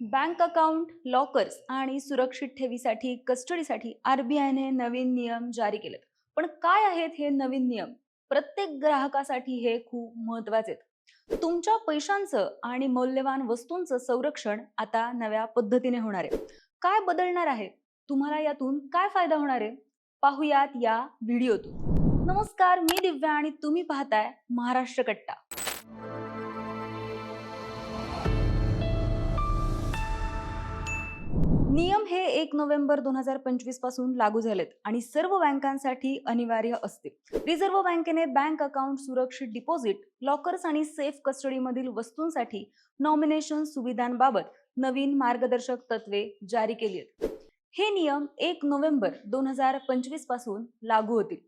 Bank account lockers आणि सुरक्षित ठेवीसाठी कस्टडीसाठी आरबीआयने नवीन नियम जारी केलेत. पण काय आहेत हे नवीन नियम? प्रत्येक ग्राहकासाठी हे खूप महत्त्वाचे आहेत. तुमच्या पैशांचं आणि मौल्यवान वस्तूंचं संरक्षण आता नव्या पद्धतीने होणार आहे. काय बदलणार आहे? तुम्हाला यातून काय फायदा होणार आहे? पाहुयात या व्हिडिओतून. नमस्कार मी दिव्या आणि तुम्ही पाहताय महाराष्ट्र कट्टा. नियम हे एक नोव्हेंबर दोन हजार पंचवीसपासून लागू झालेत आणि सर्व बँकांसाठी अनिवार्य असतील रिझर्व्ह बँकेने बँक अकाउंट सुरक्षित डिपॉझिट लॉकर्स आणि सेफ कस्टडीमधील वस्तूंसाठी नॉमिनेशन सुविधांबाबत नवीन मार्गदर्शक तत्वे जारी केली आहेत. हे नियम एक नोव्हेंबर दोन हजार पंचवीसपासून लागू होतील.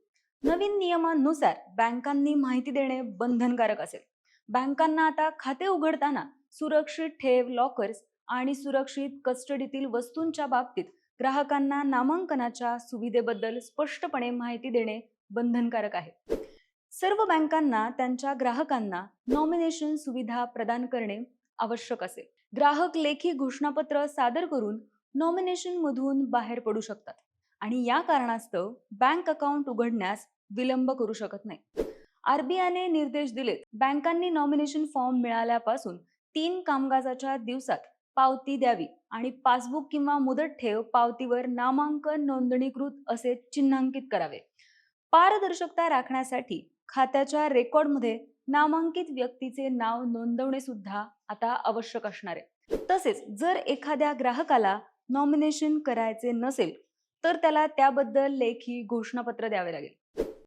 नवीन नियमांनुसार बँकांनी माहिती देणे बंधनकारक असेल. बँकांना आता खाते उघडताना सुरक्षित ठेव लॉकर्स आणि सुरक्षित कस्टडीतील वस्तूंच्या बाबतीत ग्राहकांना नामांकनाच्या सुविधेबद्दल स्पष्टपणे माहिती देणे बंधनकारक आहे. सर्व बँकांना त्यांच्या ग्राहकांना नॉमिनेशन सुविधा प्रदान करणे आवश्यक असेल ग्राहक लेखी घोषणापत्र सादर करून नॉमिनेशन मधून बाहेर पडू शकतात आणि या कारणास्तव बँक अकाउंट उघडण्यास विलंब करू शकत नाही. आरबीआयने निर्देश दिलेत बँकांनी नॉमिनेशन फॉर्म मिळाल्यापासून तीन कामकाजाच्या दिवसात पावती द्यावी. आणि पासबुक किंवा मुदत ठेव पावतीवर नामांकन नोंदणीकृत असे चिन्हांकित करावे. पारदर्शकता राखण्यासाठी खात्याच्या रेकॉर्डमध्ये नामांकित व्यक्तीचे नाव नोंदवणे सुद्धा आता आवश्यक असणार. आहे तसेच जर एखाद्या ग्राहकाला नॉमिनेशन करायचे नसेल तर त्याला त्याबद्दल लेखी घोषणापत्र द्यावे लागेल.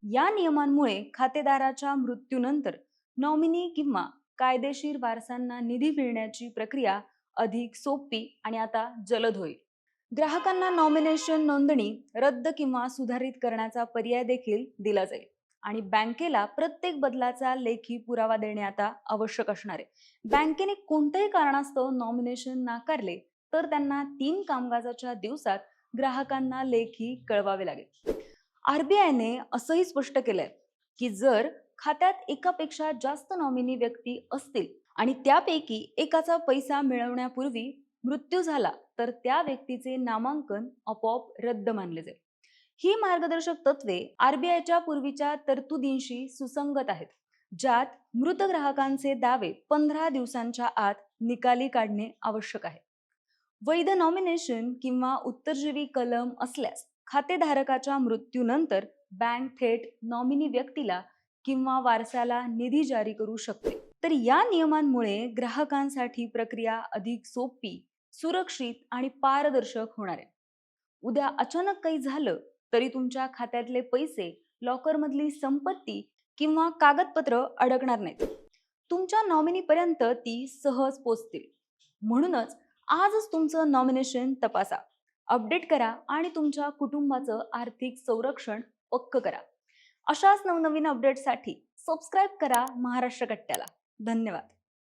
या नियमांमुळे खातेदाराच्या मृत्यूनंतर नॉमिनी किंवा कायदेशीर वारसांना निधी मिळण्याची प्रक्रिया अधिक सोपी आणि आता जलद होईल. ग्राहकांना नॉमिनेशन नोंदणी रद्द किंवा सुधारित करण्याचा पर्याय देखील दिला जाईल. आणि बँकेला प्रत्येक बदलाचा लेखी पुरावा देणे आता आवश्यक असणार आहे. बँकेने कोणत्याही कारणास्तव नॉमिनेशन नाकारले तर त्यांना तीन कामकाजाच्या दिवसात ग्राहकांना लेखी कळवावे लागेल. आरबीआयने असंही स्पष्ट केलंय की जर खात्यात एकापेक्षा जास्त नॉमिनी व्यक्ती असतील आणि त्यापैकी एकाचा पैसा मिळवण्यापूर्वी मृत्यू झाला तर त्या व्यक्तीचे नामांकन आपोआप रद्द मानले जाईल. ही मार्गदर्शक तत्वे आरबीआयच्या पूर्वीच्या तरतुदींशी सुसंगत आहेत ज्यात मृत ग्राहकांचे दावे पंधरा दिवसांच्या आत निकाली काढणे आवश्यक आहे. वैध नॉमिनेशन किंवा उत्तरजीवी कलम असल्यास खातेधारकाच्या मृत्यूनंतर बँक थेट नॉमिनी व्यक्तीला किंवा वारसाला निधी जारी करू शकते. तर या नियमांमुळे ग्राहकांसाठी प्रक्रिया अधिक सोपी सुरक्षित आणि पारदर्शक होणार आहे. उद्या अचानक काही झालं तरी तुमच्या खात्यातले पैसे लॉकरमधली संपत्ती किंवा कागदपत्र अडकणार नाहीत. तुमच्या नॉमिनीपर्यंत ती सहज पोचतील. म्हणूनच आजच तुमचं नॉमिनेशन तपासा अपडेट करा आणि तुमच्या कुटुंबाचं आर्थिक संरक्षण पक्क करा. अशाच नवनवीन अपडेटसाठी सबस्क्राईब करा महाराष्ट्र कट्ट्याला. धन्यवाद.